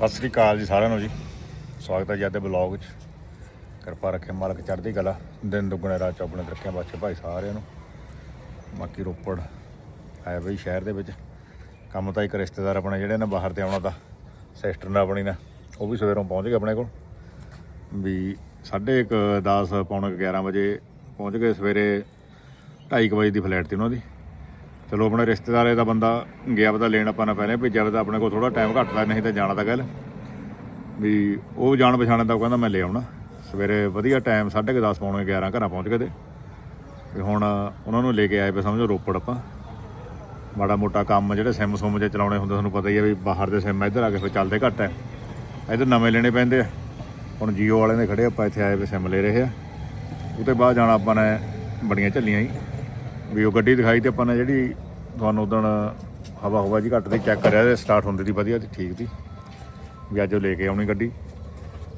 ਸਤਿ ਸ੍ਰੀ ਅਕਾਲ ਜੀ ਸਾਰਿਆਂ ਨੂੰ ਜੀ। ਸਵਾਗਤ ਹੈ ਜੀ ਅੱਜ ਦੇ ਬਲੌਗ 'ਚ। ਕਿਰਪਾ ਰੱਖੇ ਮਾਲਕ ਚੜ੍ਹਦੀ ਕਲਾ। ਦਿਨ ਦੁੱਗਣੇ ਰਾਤ ਚੌਗਣੇ ਰੱਖਿਆ ਬਾਛੇ ਭਾਈ ਸਾਰਿਆਂ ਨੂੰ। ਬਾਕੀ ਰੋਪੜ ਹੈ ਬਈ ਸ਼ਹਿਰ ਦੇ ਵਿੱਚ। ਕੰਮ ਤਾਂ ਇੱਕ ਰਿਸ਼ਤੇਦਾਰ ਆਪਣੇ ਜਿਹੜੇ ਨੇ ਬਾਹਰ ਤੇ ਆਉਣਾ ਤਾਂ ਸਿਸਟਰ ਨਾਲ ਆਪਣੀ ਨਾ, ਉਹ ਵੀ ਸਵੇਰੋਂ ਪਹੁੰਚ ਗਏ ਆਪਣੇ ਕੋਲ। ਵੀ ਸਾਢੇ ਕੁ 10 ਪੌਣੇ ਕੁ 11 ਵਜੇ ਪਹੁੰਚ ਗਏ ਸਵੇਰੇ 2:30 ਵਜੇ ਦੀ ਫਲਾਈਟ ਸੀ ਉਹਨਾਂ ਦੀ। ਚਲੋ, ਆਪਣੇ ਰਿਸ਼ਤੇਦਾਰੇ ਦਾ ਬੰਦਾ ਗਿਆ ਪਤਾ ਲੈਣ ਆਪਾਂ ਨੇ ਪਹਿਲੇ ਭੇਜਿਆ ਵਾ ਤਾਂ ਆਪਣੇ ਕੋਲ ਥੋੜਾ ਟਾਈਮ ਘੱਟ ਦਾ, ਨਹੀਂ ਤਾਂ ਜਾਣਾ ਤਾਂ ਗੱਲ ਵੀ ਉਹ ਜਾਣ ਪਛਾਣ ਦਾ ਕਹਿੰਦਾ ਮੈਂ ਲੈ ਆਉਣਾ। ਸਵੇਰੇ ਵਧੀਆ ਟਾਈਮ 10:30 ਪੌਣੇ 11 ਘਰਾਂ ਪਹੁੰਚ ਗਏ ਤੇ। ਵੀ ਹੁਣ ਉਹਨਾਂ ਨੂੰ ਲੈ ਕੇ ਆਏ ਪਏ ਸਮਝੋ ਰੋਪੜ ਆਪਾਂ। ਮਾੜਾ ਮੋਟਾ ਕੰਮ ਜਿਹੜੇ ਸਿਮ ਸੁਮ ਜੇ ਚਲਾਉਣੇ ਹੁੰਦੇ, ਤੁਹਾਨੂੰ ਪਤਾ ਹੀ ਹੈ ਵੀ ਬਾਹਰ ਦੇ ਸਿਮ ਇੱਧਰ ਆ ਕੇ ਫਿਰ ਚੱਲਦੇ ਘੱਟ ਹੈ ਇੱਧਰ ਨਵੇਂ ਲੈਣੇ ਪੈਂਦੇ ਆ। ਹੁਣ ਜੀਓ ਵਾਲਿਆਂ ਦੇ ਖੜੇ ਆਪਾਂ ਇੱਥੇ ਆਏ ਪਏ ਸਿਮ ਲੈ ਰਹੇ ਆ। ਉਹ ਤੋਂ ਬਾਅਦ ਜਾਣਾ ਆਪਾਂ ਨੇ, ਬੜੀਆਂ ਝੱਲੀਆਂ ਹੀ ਵੀ ਉਹ ਗੱਡੀ ਦਿਖਾਈ ਤੇ ਆਪਾਂ ਨੇ ਜਿਹੜੀ ਤੁਹਾਨੂੰ ਉਦੋਂ ਹਵਾ ਹਵਾ ਜੀ ਘੱਟ ਦੀ ਚੈੱਕ ਕਰਿਆ ਤੇ ਸਟਾਰਟ ਹੁੰਦੀ ਸੀ ਵਧੀਆ ਤੇ, ਠੀਕ ਸੀ ਵੀ ਅੱਜ ਉਹ ਲੈ ਕੇ ਆਉਣੀ ਗੱਡੀ।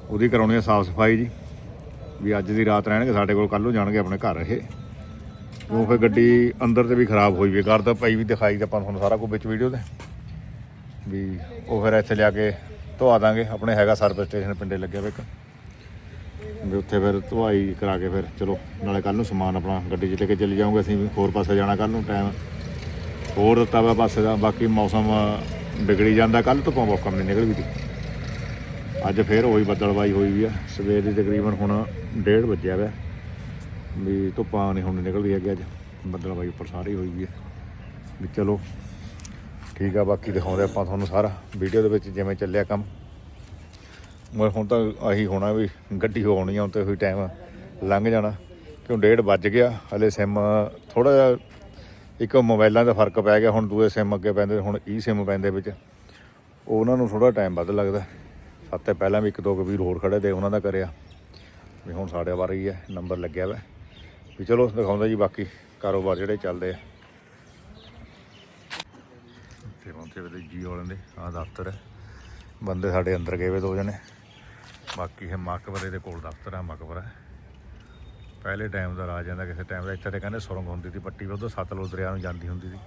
ਉਹਦੀ ਕਰਾਉਣੀ ਆ ਸਾਫ਼ ਸਫ਼ਾਈ ਜੀ। ਵੀ ਅੱਜ ਦੀ ਰਾਤ ਰਹਿਣਗੇ, ਸਾਡੇ ਕੋਲ ਕੱਲ ਨੂੰ ਜਾਣਗੇ ਆਪਣੇ ਘਰ ਇਹ। ਉਹ ਫਿਰ ਗੱਡੀ ਅੰਦਰ ਤੇ ਵੀ ਖਰਾਬ ਹੋਈ ਵੀ ਕਰ ਤਾਂ ਪਈ ਵੀ ਦਿਖਾਈ ਤੇ ਆਪਾਂ ਤੁਹਾਨੂੰ ਸਾਰਾ ਕੁਝ ਵਿੱਚ ਵੀਡੀਓ ਦੇ ਵੀ ਉਹ ਫਿਰ ਇੱਥੇ ਲਿਆ ਕੇ ਧਵਾ ਦਾਂਗੇ। ਆਪਣੇ ਹੈਗਾ ਸਰਵਿਸ ਸਟੇਸ਼ਨ ਪਿੰਡੇ ਲੱਗਿਆ ਵਾ ਇੱਕ। ਵੀ ਉੱਥੇ ਫਿਰ ਧਵਾਈ ਕਰਾ ਕੇ ਫਿਰ ਚਲੋ, ਨਾਲੇ ਕੱਲ ਨੂੰ ਸਮਾਨ ਆਪਣਾ ਗੱਡੀ 'ਚ ਲੈ ਕੇ ਚਲੇ ਜਾਵਾਂਗੇ ਅਸੀਂ ਵੀ, ਹੋਰ ਪਾਸੇ ਜਾਣਾ ਕੱਲ ਨੂੰ ਟਾਈਮ ਹੋਰ ਦਿੱਤਾ ਵਾ ਪਾਸੇ ਦਾ, ਬਾਕੀ ਮੌਸਮ ਵਿਗੜੀ ਜਾਂਦਾ ਕੱਲ ਤੋਂ ਬਹੁਤ ਕੰਮ ਨਹੀਂ ਨਿਕਲ ਗਈ ਅੱਜ ਫੇਰ ਉਹੀ ਬੱਦਲਵਾਈ ਹੋਈ ਵੀ ਆ, ਸਵੇਰ ਦੀ ਤਕਰੀਬਨ ਹੁਣ 1:30 ਵਜਿਆ ਵਾ, ਵੀ ਧੁੱਪਾਂ ਨਹੀਂ ਹੁਣ ਨਿਕਲਦੀ ਹੈਗੀ ਅੱਜ ਬੱਦਲਵਾਈ ਉੱਪਰ ਸਾਰੀ ਹੋਈ ਵੀ ਆ। ਵੀ ਚਲੋ, ਠੀਕ ਆ, ਬਾਕੀ ਦਿਖਾਉਂਦੇ ਆਪਾਂ ਤੁਹਾਨੂੰ ਸਾਰਾ ਵੀਡੀਓ ਦੇ ਵਿੱਚ ਜਿਵੇਂ ਚੱਲਿਆ ਕੰਮ। ਮੈਂ ਹੁਣ ਤਾਂ ਆਹੀ ਹੋਣਾ ਵੀ ਗੱਡੀ ਹੋਣੀ ਆ ਤੇ ਹੋਈ ਟਾਈਮ ਲੰਘ ਜਾਣਾ। ਕਿਉਂ, ਡੇਢ ਵੱਜ ਗਿਆ। ਹਲੇ ਸਿਮ ਥੋੜਾ ਜਿਹਾ ਇੱਕ ਮੋਬਾਈਲਾਂ ਦਾ ਫ਼ਰਕ ਪੈ ਗਿਆ, ਹੁਣ ਦੂਏ ਸਿਮ ਅੱਗੇ ਪੈਂਦੇ, ਹੁਣ ਈ ਸਿਮ ਪੈਂਦੇ ਵਿੱਚ। ਉਹਨਾਂ ਨੂੰ ਥੋੜਾ ਟਾਈਮ ਵੱਧ ਲੱਗਦਾ। ਸੱਤੇ ਪਹਿਲਾਂ ਵੀ ਇੱਕ ਦੋ ਕੁ ਵੀਰ ਹੋਰ ਖੜੇ ਤੇ ਉਹਨਾਂ ਦਾ ਕਰਿਆ। ਵੀ ਹੁਣ ਸਾਡੇ ਵਾਰੀ ਹੀ ਹੈ ਨੰਬਰ ਲੱਗਿਆ ਵਾ। ਵੀ ਚਲੋ, ਦਿਖਾਉਂਦਾ ਜੀ ਬਾਕੀ ਕਾਰੋਬਾਰ ਜਿਹੜੇ ਚੱਲਦੇ ਆ। ਤੇ ਪਹੁੰਚੇ ਵੇ ਜੀ ਵਾਲਿਆਂ ਦੇ, ਆਹ ਦਫ਼ਤਰ ਹੈ ਬੰਦੇ ਸਾਡੇ ਅੰਦਰ ਗਏ ਵੇ ਦੋ ਜਣੇ। ਬਾਕੀ ਇਹ ਮਕਬਰੇ ਦੇ ਕੋਲ ਦਫ਼ਤਰ ਹੈ ਮਕਬਰਾ। ਪਹਿਲੇ ਟਾਈਮ ਦਾ ਰਾਜ ਜਾਂਦਾ ਕਿਸੇ ਟਾਈਮ ਦਾ। ਇੱਥੇ ਤੇ ਕਹਿੰਦੇ ਸੁਰੰਗ ਹੁੰਦੀ ਸੀ ਪੱਟੀ ਉਧਰ ਸਤਲੁਜ ਦਰਿਆ ਨੂੰ ਜਾਂਦੀ ਹੁੰਦੀ ਸੀ।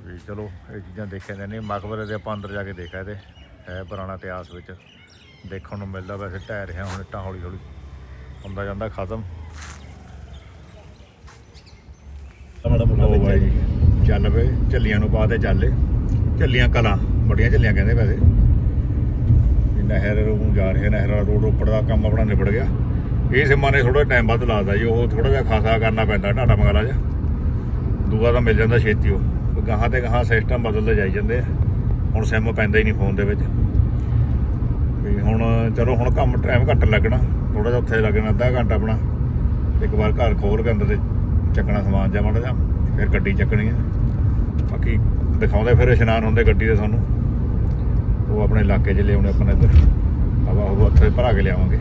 ਵੀ ਚਲੋ ਇਹ ਚੀਜ਼ਾਂ ਦੇਖਿਆ ਜਾਂਦੀਆਂ। ਮਕਬਰੇ ਦੇ ਆਪਾਂ ਅੰਦਰ ਜਾ ਕੇ ਦੇਖਿਆ ਤੇ ਹੈ ਪੁਰਾਣਾ ਇਤਿਹਾਸ ਵਿੱਚ। ਦੇਖਣ ਨੂੰ ਮਿਲਦਾ ਵੈਸੇ ਢਹਿ ਰਿਹਾ ਹੁਣ ਇੱਟਾਂ ਹੌਲੀ ਹੌਲੀ। ਹੁੰਦਾ ਜਾਂਦਾ ਖਤਮ। ਉਹ ਬਾਈ ਜੀ, ਚੱਲ ਪਏ ਝੱਲੀਆਂ ਨੂੰ ਪਾ ਤੇ ਚੱਲੇ। ਝੱਲੀਆਂ ਕਲਾਂ। ਬੜੀਆਂ ਝੱਲੀਆਂ ਕਹਿੰਦੇ ਵੈਸੇ। ਨਹਿਰ ਨੂੰ ਜਾ ਰਹੇ, ਨਹਿਰ ਵਾਲਾ ਰੋਡ ਉੱਪਰ ਦਾ ਕੰਮ ਆਪਣਾ ਨਿਬੜ ਗਿਆ। ਇਹ ਸਿੰਮਾਂ ਨੇ ਥੋੜਾ ਟਾਈਮ ਵੱਧ ਲਾਦਾ ਜੀ, ਉਹ ਥੋੜਾ ਜਿਹਾ ਖਾਸਾ ਕਰਨਾ ਪੈਂਦਾ ਢਾਟਾ ਮੰਗਲਾ ਜਿਹਾ। ਦੂਆ ਤਾਂ ਮਿਲ ਜਾਂਦਾ ਛੇਤੀ ਉਹ। ਗਾਹਾਂ ਤੇ ਗਾਹਾਂ ਸਿਸਟਮ ਬਦਲਦੇ ਜਾਈ ਜਾਂਦੇ ਆ। ਹੁਣ ਸਿਮ ਪੈਂਦਾ ਹੀ ਨਹੀਂ ਫੋਨ ਦੇ ਵਿੱਚ। ਵੀ ਹੁਣ ਚਲੋ, ਹੁਣ ਕੰਮ ਟਾਈਮ ਘੱਟ ਲੱਗਣਾ। ਥੋੜਾ ਜਿਹਾ ਉੱਥੇ ਲੱਗਣਾ, ਅੱਧਾ ਘੰਟਾ ਆਪਣਾ। ਇੱਕ ਵਾਰ ਘਰ ਖੋਲ ਕੇ ਅੰਦਰ ਤੇ ਚੱਕਣਾ ਸਮਾਨ ਜਾ ਮਾੜਾ ਜਿਹਾ, ਫਿਰ ਗੱਡੀ ਚੱਕਣੀ ਹੈ ਬਾਕੀ ਦਿਖਾਉਂਦੇ ਫਿਰ ਇਸ਼ਨਾਨ ਹੁੰਦੇ ਗੱਡੀ ਦੇ ਸਾਨੂੰ ਉਹ ਆਪਣੇ ਇਲਾਕੇ 'ਚ ਲਿਆਉਣੇ ਆਪਣੇ ਇੱਧਰ। ਹਵਾ ਉਹ ਉੱਥੇ ਭਰਾ ਕੇ ਲਿਆਵਾਂਗੇ।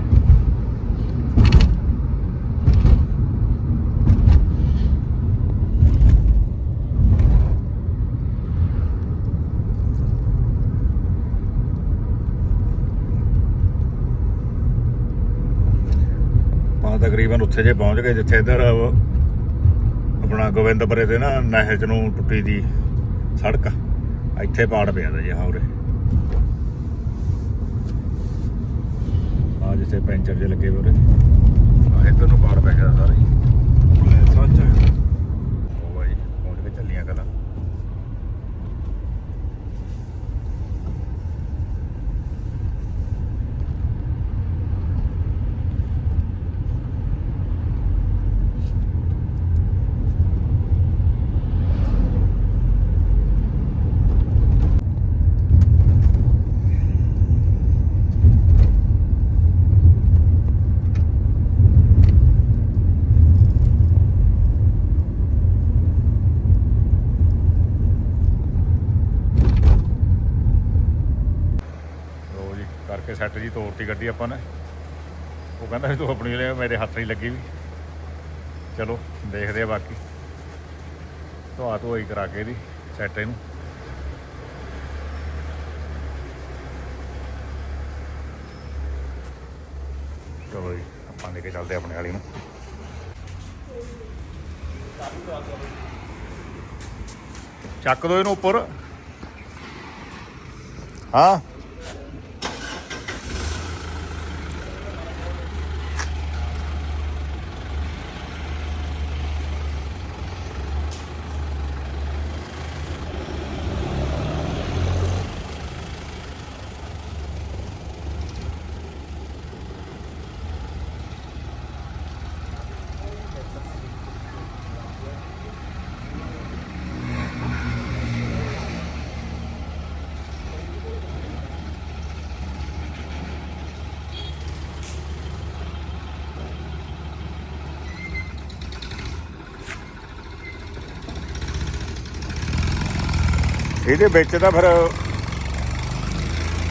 ਆਪਾਂ ਤਕਰੀਬਨ ਉੱਥੇ ਜੇ ਪਹੁੰਚ ਗਏ, ਜਿੱਥੇ ਇੱਧਰ ਆਪਣਾ ਗੋਬਿੰਦਪੁਰੇ ਤੇ ਨਾ ਨਹਿਰ ਚ ਨੂੰ ਟੁੱਟੀ ਦੀ ਸੜਕ, ਇੱਥੇ ਪਾੜ ਪਿਆ ਦਾ ਜੀ ਆਹ ਉਰੇ। ਆ ਜਿੱਥੇ ਪੈਂਚਰ ਜੇ ਲੱਗੇ ਹੋਏ ਉਰੇ ਆ ਇੱਧਰ ਨੂੰ ਪਾੜ ਪੈ ਗਿਆ ਸਾਰਾ ਹੀ ਸੱਚ ਉਹ ਬਾਈ ਪਹੁੰਚ ਕੇ ਚੱਲੀਆਂ ਕਲਾ ਲੋ ਜੀ ਕਰਕੇ ਸੈੱਟ ਜੀ ਤੋਰਤੀ ਗੱਡੀ ਆਪਾਂ ਨੇ। ਉਹ ਕਹਿੰਦਾ ਵੀ ਤੂੰ ਆਪਣੀ ਲੈ ਮੇਰੇ ਹੱਥ ਨਹੀਂ ਲੱਗੀ ਵੀ। ਚਲੋ, ਦੇਖਦੇ ਆ ਬਾਕੀ। ਧਵਾ ਧੋਈ ਕਰਾ ਕੇ ਇਹਦੀ ਸੈੱਟ ਇਹਨੂੰ। ਚਲੋ ਜੀ, ਆਪਾਂ ਲੈ ਕੇ ਚੱਲਦੇ ਆਪਣੇ ਵਾਲੀ ਨੂੰ। ਚੱਕ ਦੋ ਇਹਨੂੰ ਉੱਪਰ। ਹਾਂ। ਇਹਦੇ ਵਿੱਚ ਤਾਂ ਫਿਰ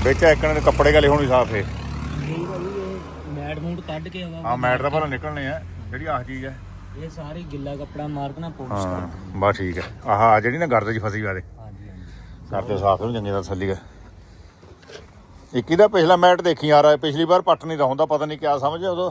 ਵਿੱਚ ਇੱਕਣ ਦੇ ਕੱਪੜੇ ਗਲੇ ਹੋਣੀ ਸਾਫ਼ ਹੈ ਇਹ ਭਾਜੀ ਇਹ ਮੈਟ ਮੂਟ ਕੱਢ ਕੇ ਹਵਾ ਹਾਂ ਮੈਟ ਤਾਂ ਭਲਾ ਨਿਕਲਣੇ ਆ ਜਿਹੜੀ ਆਹ ਚੀਜ਼ ਹੈ ਇਹ ਸਾਰੇ ਗਿੱਲਾ ਕੱਪੜਾ ਮਾਰ ਕੇ ਨਾ ਪੋਲਿਸ਼ ਕਰ ਹਾਂ ਬਸ ਠੀਕ ਹੈ ਆਹ ਜਿਹੜੀ ਨਾ ਗਰਦ 'ਚ ਫਸੀ ਵਾਦੇ ਹਾਂਜੀ ਹਾਂਜੀ। ਕਰਦੇ ਸਾਫ਼ ਨੂੰ ਚੰਗੇ ਦਾ ਤਸੱਲੀ ਹੈ ਇੱਕ ਇਹਦਾ ਪਿਛਲਾ ਮੈਟ ਦੇਖੀ ਆ ਰਿਹਾ ਪਿਛਲੀ ਵਾਰ ਪੱਟ ਨਹੀਂ ਦਾ ਹੁੰਦਾ ਪਤਾ ਨਹੀਂ ਕਿਆ ਸਮਝ ਉਦੋਂ।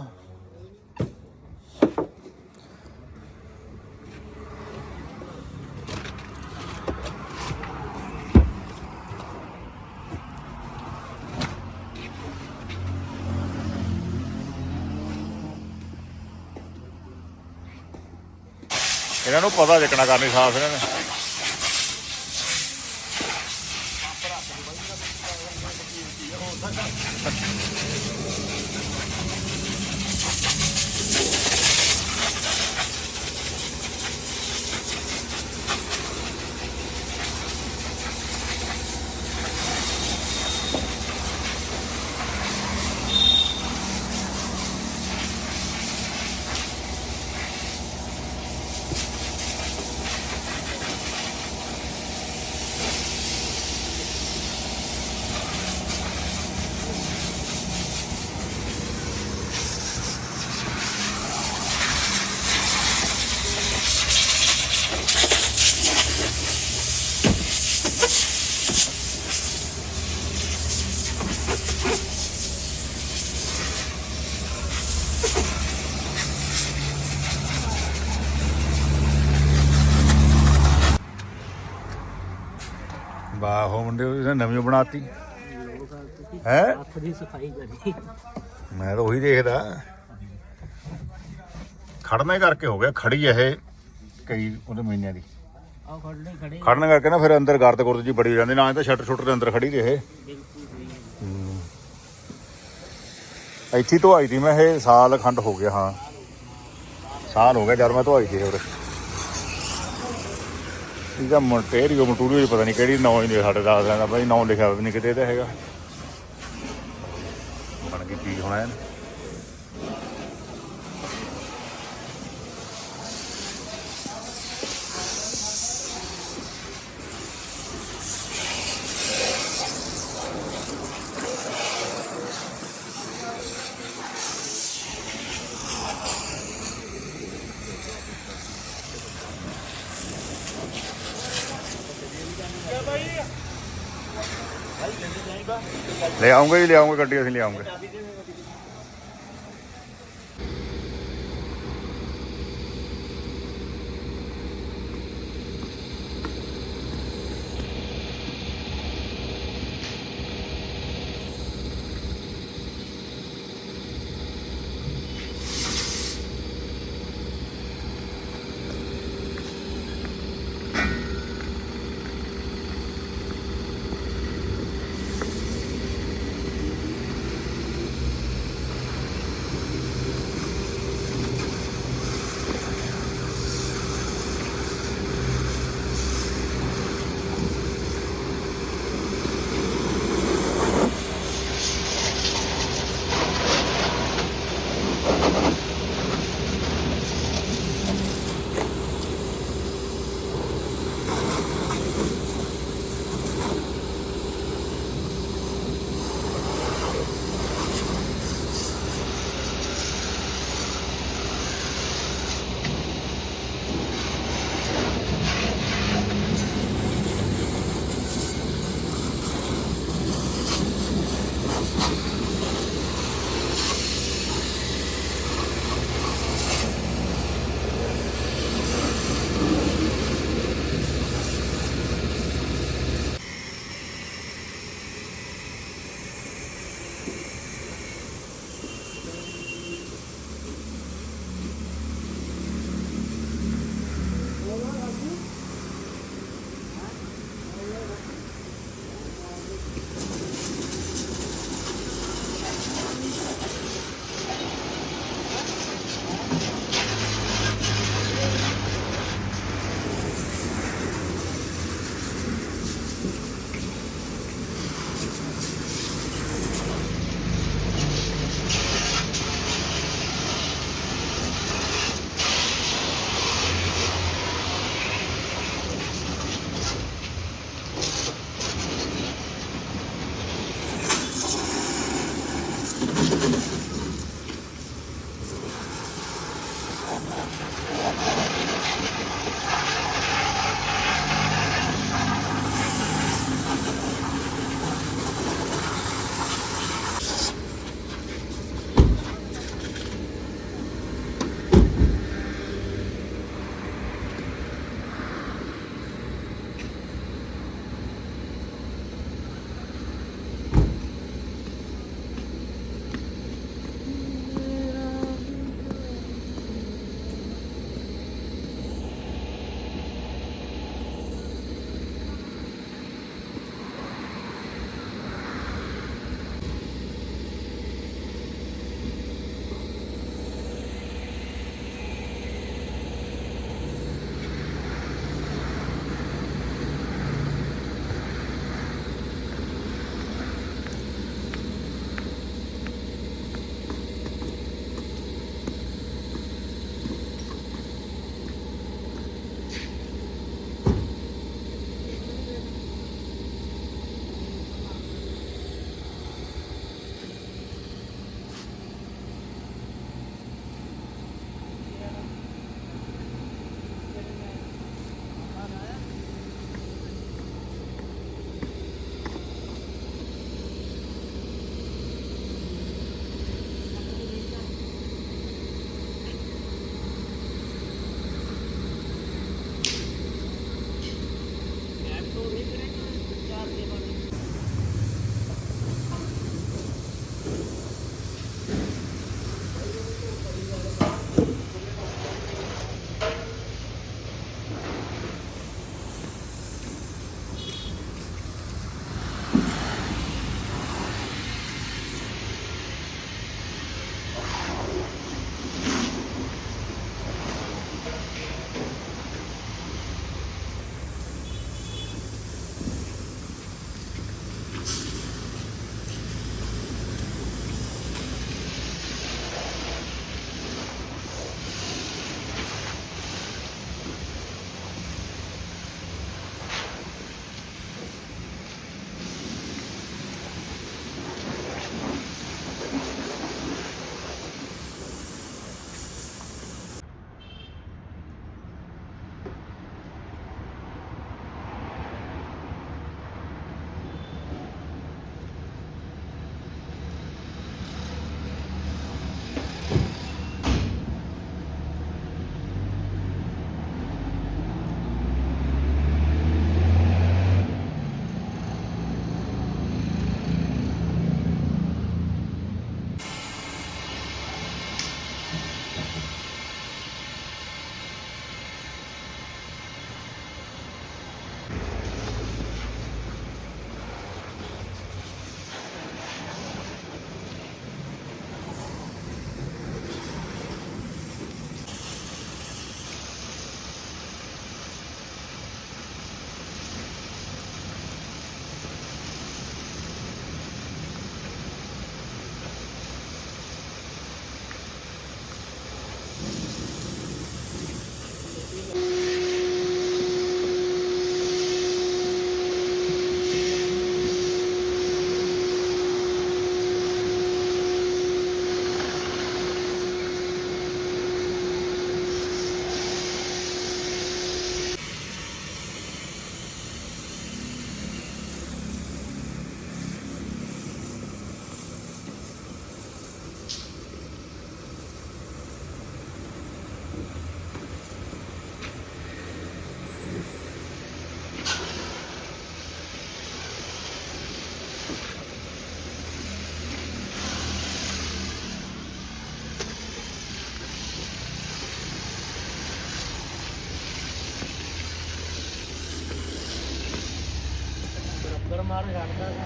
ਇਹਨਾਂ ਨੂੰ ਪਤਾ ਜਿੱਕਣਾ ਕਰਨੀ ਸਾਫ਼ ਇਹਨਾਂ ਨੇ। ਵਾਹ ਉਹ ਮੁੰਡੇ ਉਹਨੇ ਨਵੀਂ ਬਣਾਤੀ। ਹੈ? ਹੱਥ ਦੀ ਸਫ਼ਾਈ ਕਰੀ ਮੈਂ ਤਾਂ ਉਹੀ ਦੇਖਦਾ। ਖੜਨਾ ਕਰਕੇ ਹੋ ਗਿਆ, ਖੜੀ ਇਹ ਕਈ ਉਹਦੇ ਮਹੀਨਿਆਂ ਦੀ। ਆਹ ਖੜਨੇ ਖੜੇ ਖੜਨ ਕਰਕੇ ਨਾ ਫਿਰ ਅੰਦਰ ਗਰਦ ਗੁਰਦ ਜੀ ਬੜੀ ਹੋ ਜਾਂਦੀ, ਨਾ ਤਾਂ ਸ਼ਟਰ ਸ਼ੁਟਰ ਦੇ ਅੰਦਰ ਖੜੀ ਰਹੇ। ਇੱਥੇ ਤੋਂ ਆਈ ਦੀ ਮੈਂ ਇਹ ਸਾਲ ਖੰਡ ਹੋ ਗਿਆ, ਹਾਂ। ਸਾਲ ਹੋ ਗਿਆ ਜਦ ਮੈਂ ਧਵਾਈ ਸੀ ਉਰੇ। ਇਹਦਾ ਮਟੇਰੀਓ ਮਟੂਰੀਓ ਪਤਾ ਨਹੀਂ ਕਿਹੜੀ ਨਾਂ ਹੀ ਨਹੀਂ ਸਾਡੇ ਦੱਸ ਲੈਂਦਾ ਬਾਈ ਨਾਂ ਲਿਖਿਆ ਵੀ ਨਹੀਂ ਕਿਤੇ ਇਹਦਾ ਹੈਗਾ। ਬਣ ਗਈ ਚੀਜ਼ ਹੋਣਾ ਹੈ ਲੈ ਆਉਂਗੇ ਜੀ ਲੈ ਆਉਂਗੇ ਗੱਡੀ ਅਸੀਂ ਲੈ ਆਉਂਗੇ। Yeah, I'm done.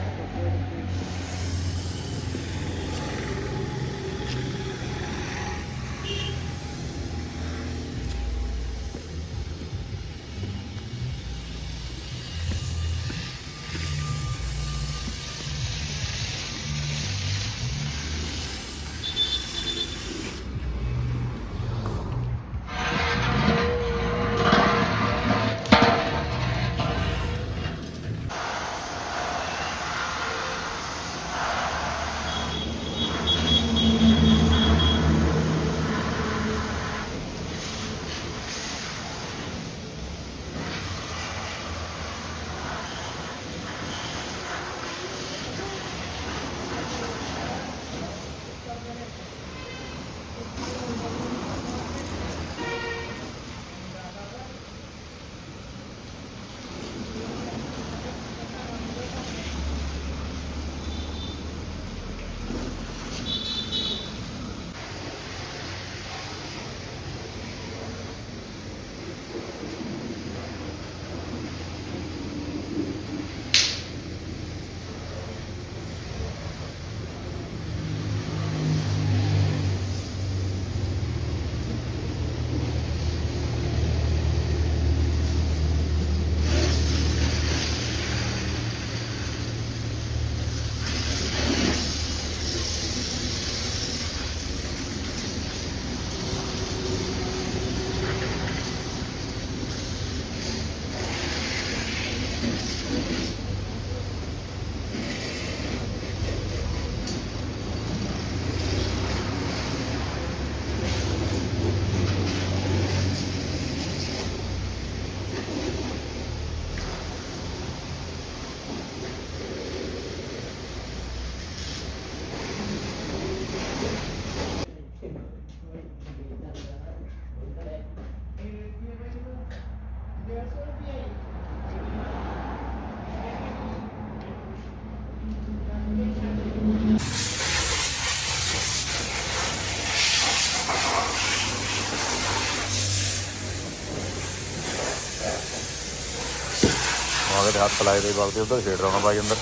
ਤੇ ਹੱਥ ਲਾਏ ਦੇ ਬਲਦੇ, ਉਧਰ ਛੇੜ ਰਹਾ ਬਾਈ ਅੰਦਰ।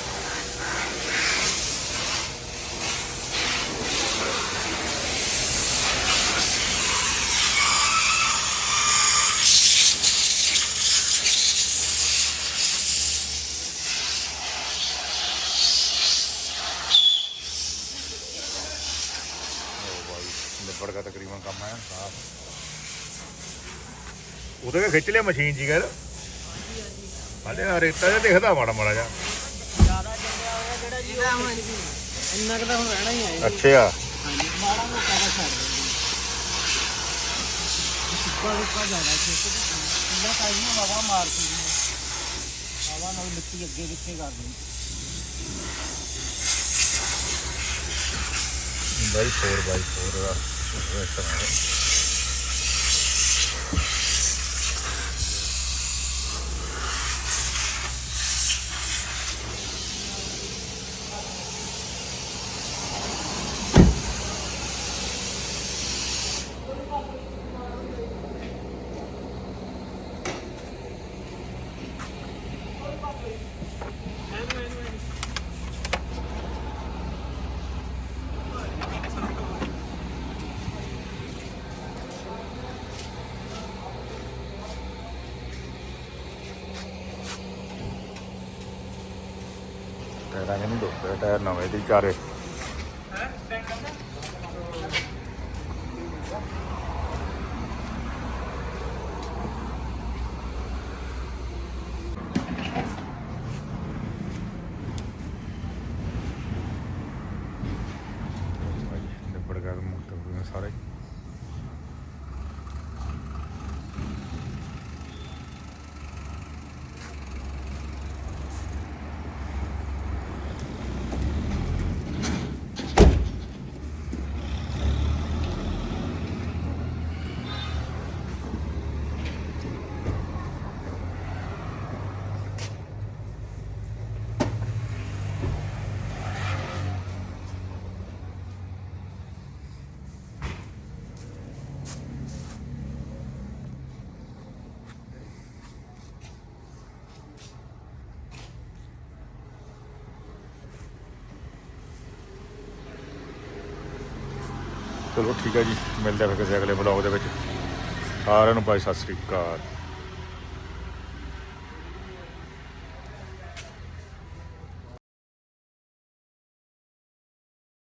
ਉਹ ਬਾਈ ਤਕਰੀਬਨ ਕੰਮ ਹੈ, ਸਾਫ਼। ਉਹਦੇ ਕੇ ਖਿੱਚ ਲਿਆ ਮਸ਼ੀਨ ਜੀ ਗੱਲ ਹਾਲੇ ਆ ਰੇਤਾ ਜਿਹਾ ਦਿਖਦਾ ਮਾੜਾ ਮਾੜਾ ਜਿਹਾ। ਜ਼ਿਆਦਾ ਚੰਗਾ ਹੋਇਆ ਜਿਹੜਾ ਜੀ ਇੰਨਾ ਕੁ ਤਾਂ ਹੁਣ ਰਹਿਣਾ ਹੀ ਹੈ ਅੱਛਾ। ਹਾਂਜੀ ਮਾੜਾ ਮੋਟਾ ਦਾ ਛੱਡ ਸੁੱਕਾ ਸੁੱਕਾ ਜ਼ਿਆਦਾ ਖੇਤ ਇੰਨਾ ਟਾਈਮ ਨੂੰ ਹਵਾ ਮਾਰਦੀ ਹੈ ਹਵਾ ਨਾਲ ਮਿੱਟੀ ਅੱਗੇ ਪਿੱਛੇ ਕਰ ਦਿੰਦੀ ਬਾਈ 4 ਬਾਈ 4 ਦਾ ਇਸ ਤਰ੍ਹਾਂ ਹੈ ਟਾਇਰਾਂ ਨੂੰ ਦੁੱਤੇ ਟਾਇਰ ਨਵੇਂ ਦੀ ਚਾਰੇ ਚਲੋ ਠੀਕ ਹੈ ਜੀ, ਮਿਲਦੇ ਆ ਫਿਰ ਕਿਸੇ ਅਗਲੇ ਬਲੌਗ ਦੇ ਵਿੱਚ। ਸਾਰਿਆਂ ਨੂੰ ਭਾਈ ਸਤਿ ਸ੍ਰੀ ਅਕਾਲ।